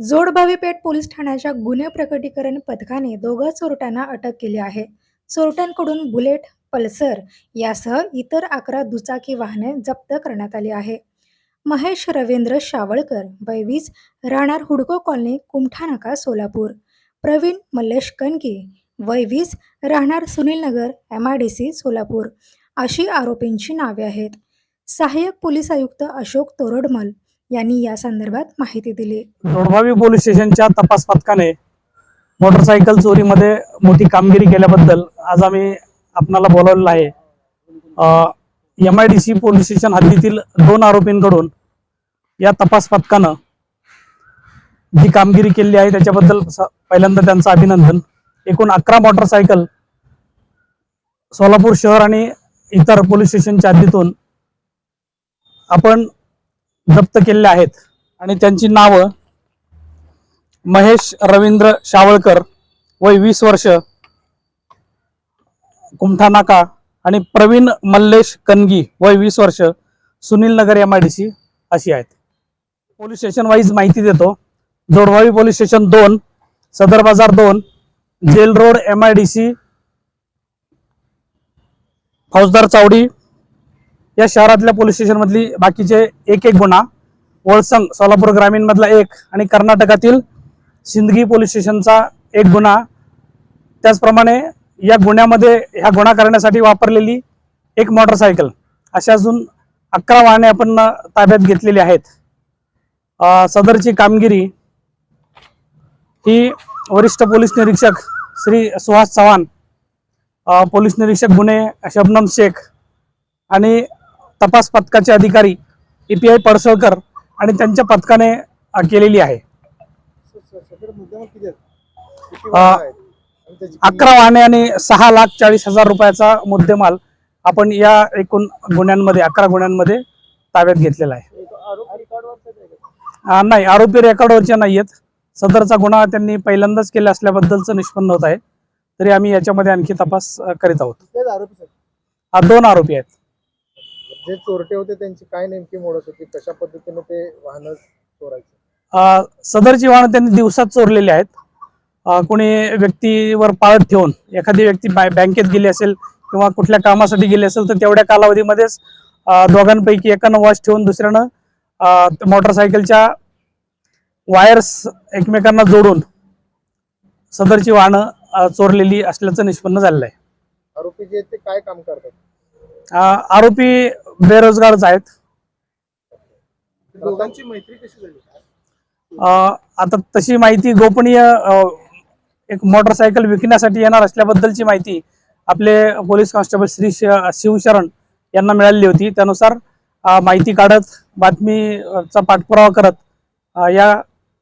जोडभावीपेठ police ठाण्याच्या गुन्हे प्रकटीकरण पथकाने दोघा चोरट्यांना अटक केली आहे. चोरट्यांकडून बुलेट पल्सर यासह इतर अकरा दुचाकी वाहने जप्त करण्यात आली आहे. महेश रवींद्र शावळकर वय वीस राहणार हुडको कॉलनी कुमठानाका सोलापूर. प्रवीण मल्लेश कणके वय वीस राहणार Sunil Nagar M I D C Solapur. अशी आरोपींची नावे आहेत. सहाय्यक पोलीस आयुक्त अशोक तोरडमल यांनी या संदर्भात माहिती दिली. दोडभावी पोलीस स्टेशनच्या तपास पथकाने मोटरसायकल चोरीमध्ये मोठी कामगिरी केल्याबद्दल आज आम्ही आपणाला बोलावलेलं आहे. M I D C police station हद्दीतील दोन आरोपींकडून या तपास पथकानं जी कामगिरी केली आहे त्याच्याबद्दल पहिल्यांदा त्यांचं अभिनंदन. एकूण अकरा मोटरसायकल सोलापूर शहर आणि इतर पोलीस स्टेशनच्या हद्दीतून आपण जप्त केलेले आहेत. आणि त्यांची नावं महेश रवींद्र शावळकर वय वीस वर्ष कुमठा नाका आणि प्रवीण मल्लेश कनगी वय वीस वर्ष Sunil Nagar M I D C अशी आहेत. पोलीस स्टेशन वाईज माहिती देतो. जोडवावी पोलीस स्टेशन दोन सदर बाजार दोन jail road M I D C Faujdar Chavadi या शहरातल्या पोलीस स्टेशनमधली बाकीचे एक एक गुन्हा वळसंग सोलापूर ग्रामीण मधला एक आणि कर्नाटकातील सिंदगी पोलीस स्टेशनचा एक गुन्हा. त्याचप्रमाणे या गुन्ह्यामध्ये ह्या गुन्हा करण्यासाठी वापरलेली एक मोटरसायकल. अशा अजून अकरा वाहने आपण ताब्यात घेतलेली आहेत. सदरची कामगिरी ही वरिष्ठ पोलीस निरीक्षक श्री सुहास चव्हाण पोलीस निरीक्षक गुन्हे शबनम शेख आणि तपास पथकाचे अधिकारी ए पी आय पडसळकर आणि त्यांच्या पथकाने केलेली आहे. अकरा वाहने आणि सहा लाख चाळीस हजार रुपयाचा मुद्देमाल आपण या एकूण गुन्ह्यांमध्ये अकरा गुन्ह्यांमध्ये ताब्यात घेतलेला आहे. नाही आरोपी रेकॉर्डवरचे नाही आहेत. सदरचा गुन्हा त्यांनी पहिल्यांदाच केला असल्याबद्दलचं निष्पन्न होत आहे. तरी आम्ही याच्यामध्ये आणखी तपास करीत आहोत. आरोपी हा दोन आरोपी आहेत. जे चोरटे होते त्यांची काय नेमकी मोडत होती? कशा पद्धतीने ते वाहन चोरायचे? सदरची वाहनं त्यांनी दिवसात चोरलेली आहेत. कोणी व्यक्तीवर पाळत ठेवून एखादी व्यक्ती बँकेत गेली असेल किंवा कुठल्या कामासाठी गेली असेल तर तेवढ्या कालावधीमध्येच दोघांपैकी एकानं वॉच ठेवून दुसऱ्यानं मोटरसायकलच्या वायर्स एकमेकांना जोडून सदरची वाहनं चोरलेली असल्याचं निष्पन्न झालेलं आहे. आरोपी जे ते काय काम करतात? आरोपी बेरोजगारच आहेत. दोघांची मैत्री कशी झाली? अ, आता तशी माहिती गोपनीय अ, एक मोटरसायकल विकण्यासाठी येणार असल्याबद्दलची माहिती आपले पोलीस कॉन्स्टेबल श्री श- शिवशरण यांना मिळालेली होती. त्यानुसार अ, माहिती काढत बातमीचा पाठपुरावा करत अ, या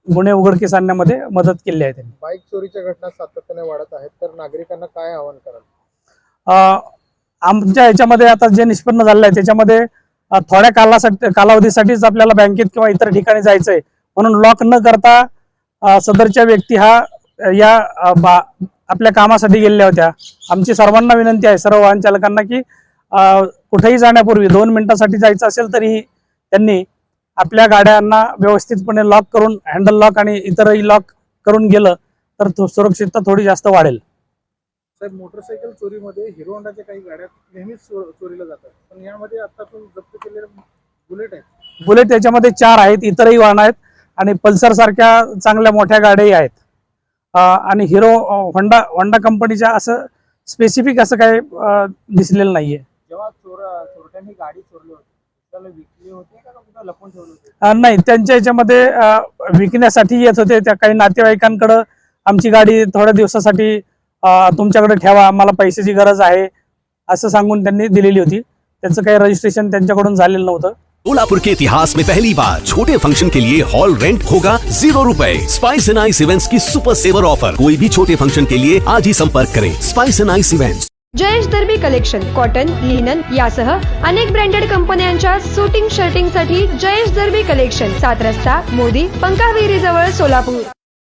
गुन्हे उघडकीस आणण्यामध्ये मदत केली आहे त्यांनी. बाईक चोरीच्या घटना सातत्याने वाढत आहेत तर नागरिकांना काय आवाहन कराल? अ, आमच्या याच्यामध्ये आता जे निष्पन्न झालेलं आहे त्याच्यामध्ये थोड्या कालासाठी कालावधीसाठीच आपल्याला बँकेत किंवा इतर ठिकाणी जायचंय. म्हणून लॉक न करता सदरच्या व्यक्ती हा या बा आपल्या कामासाठी गेलेल्या होत्या. आमची सर्वांना विनंती आहे सर्व वाहन चालकांना की कुठेही जाण्यापूर्वी दोन मिनिटासाठी जायचं असेल तरीही त्यांनी आपल्या गाड्यांना व्यवस्थितपणे लॉक करून हँडल लॉक आणि इतरही लॉक करून गेलं तर सुरक्षितता थोडी जास्त वाढेल. साहेब मोटरसायकल चोरीमध्ये हिरो होंडाच्या काही गाड्या नेहमीच चो- चोरीला जातात. पण यामध्ये आता तुम्ही जप्त केलेले बुलेट आहेत. बुलेट याच्यामध्ये चार आहेत इतरही वाहन आहेत आणि पल्सर सारख्या चांगल्या मोठ्या गाड्याही आहेत. अं, आणि हिरो अं, होंडा होंडा कंपनीच्या असं स्पेसिफिक असं काही अं, दिसलेलं नाहीये. जेव्हा चोर चोरट्यांनी गाडी चोरली होती त्याला विकली होती का कुठं लपून ठेवली होती? अं, नाही त्यांच्या याच्यामध्ये अं, विकण्यासाठी येत होते त्या काही नातेवाईकांकडं आमची गाडी थोड्या दिवसासाठी तुमच्याकडे ठेवा आम्हाला पैशाची गरज आहे असं सांगून त्यांनी दिलेली होती. त्यांचं काही रजिस्ट्रेशन त्यांच्याकडून झालेलं नव्हतं. सोलापुर के इतिहास में पहली बार छोटे फंक्शन के लिए हॉल रेंट होगा जीरो रुपए। स्पाइस एंड आइस इवेंट्स की सुपर सेवर ऑफर कोई भी छोटे फंक्शन के लिए आज ही संपर्क करें। Spice and ice events Jayesh Darbi collection cotton linen यासह अनेक ब्रँडेड कंपन्यांच्या सुटिंग शर्टिंगसाठी जयेश दर्बी कलेक्शन सात रस्ता मोदी पंकाविरी जवळ सोलापूर.